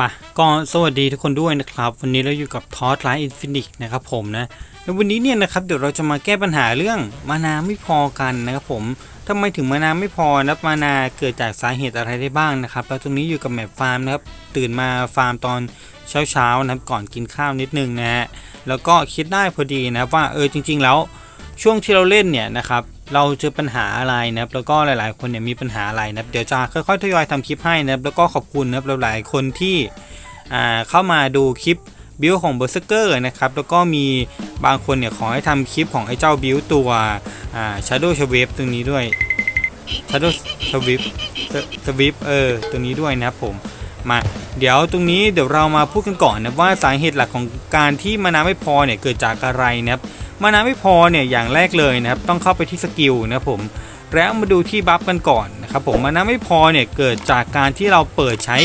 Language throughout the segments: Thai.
มาก็สวัสดีทุกคนด้วยนะครับ วันนี้เราอยู่กับทอสไลท์อินฟินิตนะครับผมนะในวันนี้เนี่ยนะครับเดี๋ยวเราจะมาแก้ปัญหาเรื่องมานาไม่พอกันนะครับผมทำไมถึงมานาไม่พอนะมานาเกิดจากสาเหตุอะไรได้บ้างนะครับแล้วตรงนี้อยู่กับแมปฟาร์มนะครับตื่นมาฟาร์มตอนเช้าๆนะครับก่อนกินข้าวนิดนึงนะฮะแล้วก็คิดได้พอดีนะว่าเออจริง ๆ แล้วช่วงที่เราเล่นเนี่ยนะครับ เราเจอปัญหาอะไรนะครับแล้วก็หลาย ๆ คนเนี่ยมีปัญหาอะไรนะครับเดี๋ยวจะค่อย ๆ ทยอยทำคลิปให้นะครับแล้วก็ขอบคุณนะครับหลาย ๆ คนที่เข้ามาดูคลิปบิวของเบอร์เซอร์นะครับแล้วก็มีบางคนเนี่ยขอให้ทำคลิปของไอ้เจ้าบิวตัวอ่า Shadow s w i f t ตรงนี้ด้วย Shadow s w i f t s w i f t เออตรงนี้ด้วยนะครับผมมาเดี๋ยวตรงนี้เดี๋ยวเรามาพูดกันก่อนนะว่าสาเหตุหลักของการที่มานาไม่พอเนี่ยเกิดจากอะไรนะครับ มานาไม่พอเนี่ยอย่างแรกเลยนะครับต้องเข้าไปที่สกิลนะผมแล้วมาดูที่บัฟกันก่อนนะครับผมมานาไม่พอเนี่ยเกิดจากการที่เราเปิดใช้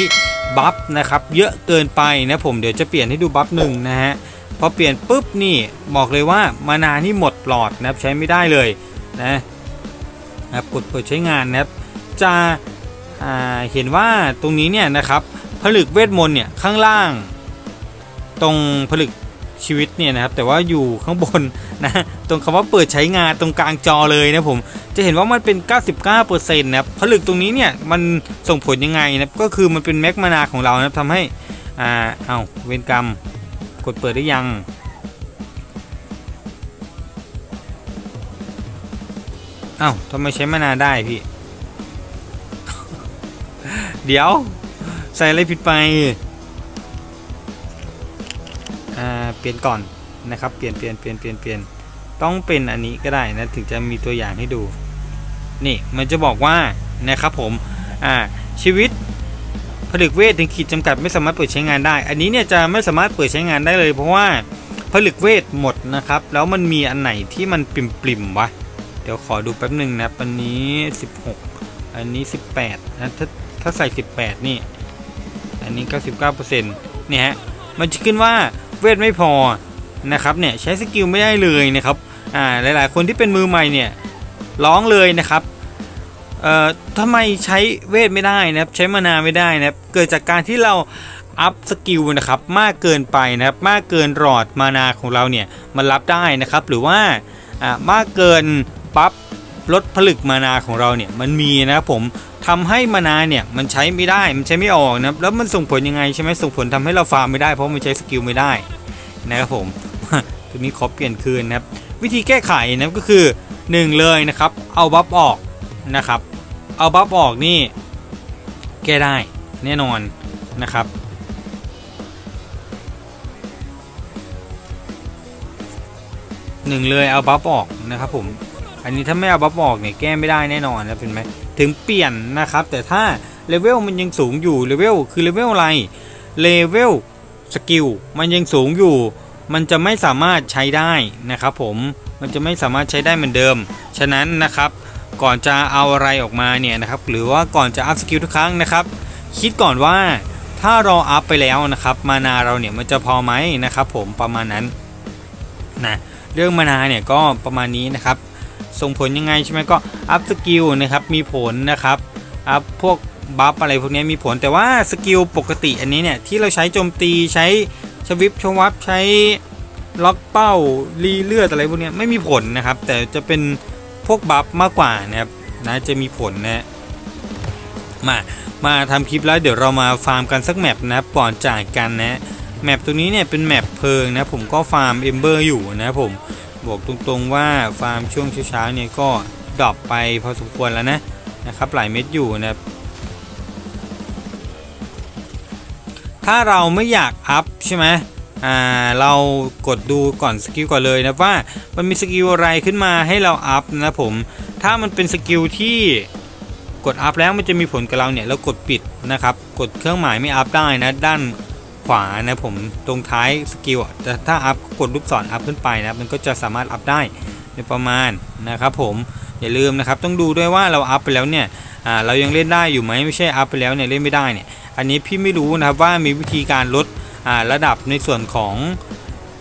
บัฟนะครับเยอะเกินไปนะผมเดี๋ยวจะเปลี่ยนให้ดูบัฟหนึ่งนะฮะพอเปลี่ยนปุ๊บนี่บอกเลยว่ามานานี่หมดหลอดนะครับใช้ไม่ได้เลยนะนะครับกดเปิดใช้งานนะครับจะเห็นว่าตรงนี้เนี่ยนะครับผลึกเวทมนต์เนี่ยข้างล่าง ตรงผลึก ชีวิตเนี่ยนะครับแต่ว่าอยู่ข้างบนนะตรงคำว่าเปิดใช้งานตรงกลางจอเลยนะผมจะเห็นว่ามันเป็น 99%นะครับผลึกตรงนี้เนี่ยมันส่งผลยังไงนะก็คือมันเป็นแม็กมานาของเรานะทำให้อ่าเอาเวนกรรมกดเปิดได้ยังเอ้าทำไมใช้มานาได้พี่ เดี๋ยว ใส่อะไรผิดไป เปลี่ยนก่อนนะครับ เปลี่ยนเปลี่ยนเปลี่ยนเปลี่ยนเปลี่ยนต้องเป็นอันนี้ก็ได้นะถึงจะมีตัวอย่างให้ดู นี่มันจะบอกว่านะครับผมอ่าชีวิตผลึกเวทถึงขีดจำกัดไม่สามารถเปิดใช้งานได้ อันนี้เนี่ยจะไม่สามารถเปิดใช้งานได้เลย เพราะว่าผลึกเวทหมดนะครับ แล้วมันมีอันไหนที่มันปริมๆวะ เดี๋ยวขอดูแป๊บหนึ่งนะอันนี้ 16 อันนี้ 18นะถ้าถ้าใส่ 18 นี่ อันนี้ 99%เนี่ยฮะ มันจะขึ้นว่า เวทไม่พอนะครับเนี่ยใช้สกิลไม่ได้เลยนะครับอ่าหลายๆ คนที่เป็นมือใหม่เนี่ยร้องเลยนะครับเอ่อทำไมใช้เวทไม่ได้นะครับใช้มานาไม่ได้นะครับเกิดจากการที่เราอัพสกิลนะครับมากเกินไปนะครับมากเกินหลอดมานาของเราเนี่ยมันรับได้นะครับหรือว่าอ่ามากเกินปั๊บ ลดผลึกมานาของเราเนี่ยมันมีนะครับผมทำให้มานาเนี่ยมันใช้ไม่ได้มันใช้ไม่ออกนะแล้วมันส่งผลยังไงใช่ไหมส่งผลทำให้เราฟาร์มไม่ได้เพราะมันใช้สกิลไม่ได้นะครับผมตัวนี้ขอเปลี่ยนคืนนะครับวิธีแก้ไขนะก็คือ 1 เลยนะครับ เอาบัฟออกนะครับ เอาบัฟออกนี่แก้ได้แน่นอนนะครับหนึ่งเลยเอาบัฟออกนะครับผม อันนี้ถ้าไม่เอาบัฟออกเนี่ยแก้ไม่ได้แน่นอนนะเป็นไหมถึงเปลี่ยนนะครับ แต่ถ้าเลเวลมันยังสูงอยู่เลเวลคือเลเวลอะไรเลเวลสกิลมันยังสูงอยู่ มันจะไม่สามารถใช้ได้นะครับผมมันจะไม่สามารถใช้ได้เหมือนเดิม ฉะนั้นนะครับ ก่อนจะเอาอะไรออกมาเนี่ยนะครับ หรือว่าก่อนจะอัพสกิลทุกครั้งนะครับ คิดก่อนว่าถ้าเราอัพไปแล้วนะครับ มานาเราเนี่ยมันจะพอไหมนะครับ ผมประมาณนั้นนะเรื่องมานาเนี่ยก็ประมาณนี้นะครับ ส่งผลยังไงใช่ไหมก็อัพสกิลนะครับมีผลนะครับอัพพวกบัฟอะไรพวกนี้มีผลแต่ว่าสกิลปกติอันนี้เนี่ยที่เราใช้โจมตีใช้ชวิปชวับใช้ล็อกเป้ารีเลือดอะไรพวกนี้ไม่มีผลนะครับ แต่จะเป็นพวกบัฟมากกว่านะครับนะจะมีผลนะมามาทำคลิปแล้วเดี๋ยวเรามาฟาร์มกันสักแมปนะครับก่อนจ่ายกันนะแมปตัวนี้เนี่ยเป็นแมปเพลิงนะผมก็ฟาร์มเอมเบอร์อยู่นะผม บอกตรงๆว่าฟาร์มช่วงเช้าๆเนี่ยก็ดรอปไปพอสมควรแล้วนะนะครับหลายเม็ดอยู่นะครับถ้าเราไม่อยากอัพใช่ไหมอ่าเรากดดูก่อนสกิลก่อนเลยนะว่ามันมีสกิลอะไรขึ้นมาให้เราอัพนะผมถ้ามันเป็นสกิลที่กดอัพแล้วมันจะมีผลกับเราเนี่ยเรากดปิดนะครับกดเครื่องหมายไม่อัพได้นะด้าน ขวานะผมตรงท้ายสกิลอะแต่ถ้าอัพกดลูกศรอัพขึ้นไปนะมันก็จะสามารถอัพได้ในประมาณนะครับผมอย่าลืมนะครับต้องดูด้วยว่าเราอัพไปแล้วเนี่ยเรายังเล่นได้อยู่ไหมไม่ใช่อัพไปแล้วเนี่ยเล่นไม่ได้เนี่ยอันนี้พี่ไม่รู้นะครับว่ามีวิธีการลดระดับในส่วนของ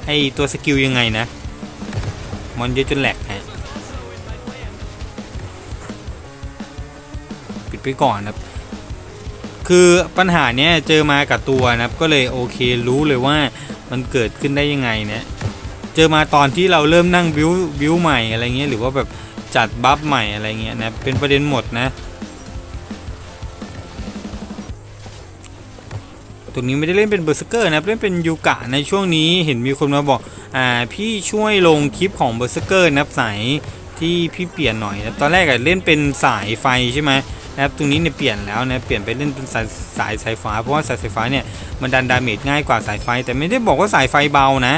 ไอตัวสกิลยังไงนะมอนเยอะจนแหลกฮะปิดไปก่อนนะครับ คือปัญหาเนี้ยเจอมากับตัวนะครับ ก็เลยโอเครู้เลยว่ามันเกิดขึ้นได้ยังไงเนี่ยเจอมาตอนที่เราเริ่มนั่งบิวบิวใหม่อะไรเงี้ยหรือว่าแบบจัดบัฟใหม่อะไรเงี้ยนะเป็นประเด็นหมดนะตรงนี้ไม่ได้เล่นเป็นเบอร์สเกอร์นะเล่นเป็นยูกะในช่วงนี้เห็นมีคนมาบอกอ่าพี่ช่วยลงคลิปของเบอร์สเกอร์นะครับสายที่พี่เปลี่ยนหน่อยนะตอนแรกอะเล่นเป็นสายไฟใช่ไหม นะครับตรงนี้เนี่ยเปลี่ยนแล้วนะเปลี่ยนไปเล่นเป็นสายสายสายฟ้าเพราะว่าสายสายฟ้าเนี่ยมันดันดาเมจง่ายกว่าสายไฟ แต่ไม่ได้บอกว่าสายไฟเบานะ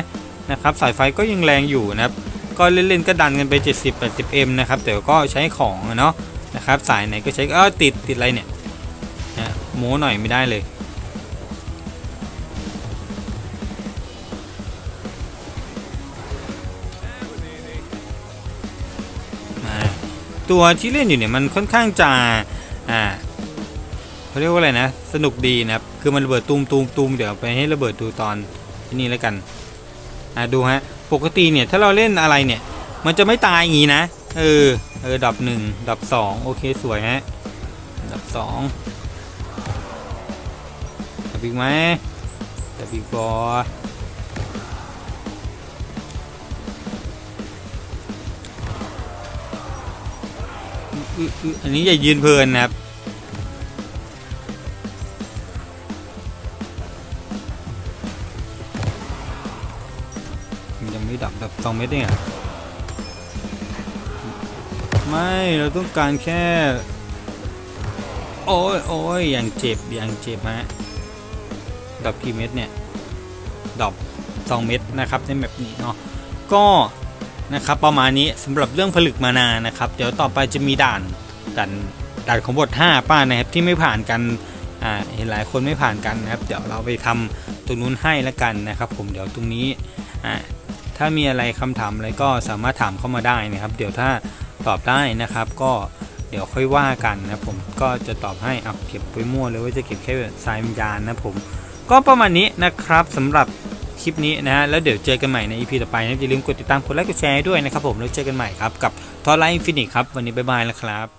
นะครับสายไฟก็ยังแรงอยู่นะครับก็เล่นๆก็ดันกันไป 70 80 m นะครับแต่ก็ใช้ของเนาะนะครับสายไหนก็ใช้เออติดติดอะไรเนี่ยนะโม้หน่อยไม่ได้เลยตัวที่เล่นอยู่เนี่ยมันค่อนข้างจะ อ่าเขาเรียกว่าอะไรนะ สนุกดีนะครับ คือมันระเบิดตูมตูมตูมเดี๋ยวไปให้ระเบิดดูตอนนี้แล้วกัน อ่าดูฮะ ปกติเนี่ยถ้าเราเล่นอะไรเนี่ย มันจะไม่ตายอย่างนี้นะ เออ เออดับหนึ่งดับสองโอเคสวยฮะ ดับสองดับอีกไหมดับอีกบออื้ออื้ออันนี้อย่ายืนเพลินนะครับ ไม่ดับดับสองเม็ดเองอะไม่ เราต้องการแค่ โอ้ยโอ้ยอย่างเจ็บอย่างเจ็บฮะดับกี่เม็ดเนี่ยดับสองเม็ดนะครับในแบบนี้เนาะก็นะครับประมาณนี้สำหรับเรื่องผลึกมานานะครับ เดี๋ยวต่อไปจะมีด่านด่านด่านของบท 5 ป้านะครับที่ไม่ผ่านกันอ่าเห็นหลายคนไม่ผ่านกันนะครับ เดี๋ยวเราไปทำตรงนู้นให้แล้วกันนะครับ ผมเดี๋ยวตรงนี้อ่า ถ้ามีอะไรคำถามอะไรก็สามารถถามเข้ามาได้นะครับ เดี๋ยวถ้าตอบได้นะครับ ก็เดี๋ยวค่อยว่ากันนะผมก็จะตอบให้เอาเก็บไว้มั่วเลยว่าจะเก็บแค่ทรายวิญญาณนะผมก็ประมาณนี้นะครับสำหรับคลิปนี้นะฮะแล้วเดี๋ยวเจอกันใหม่ใน EP ต่อไปนะอย่าลืมกดติดตามกดไลค์กดแชร์ด้วยนะครับผมแล้วเจอกันใหม่ครับกับทอไลน์ฟินิกครับวันนี้บ๊ายบายแล้วครับ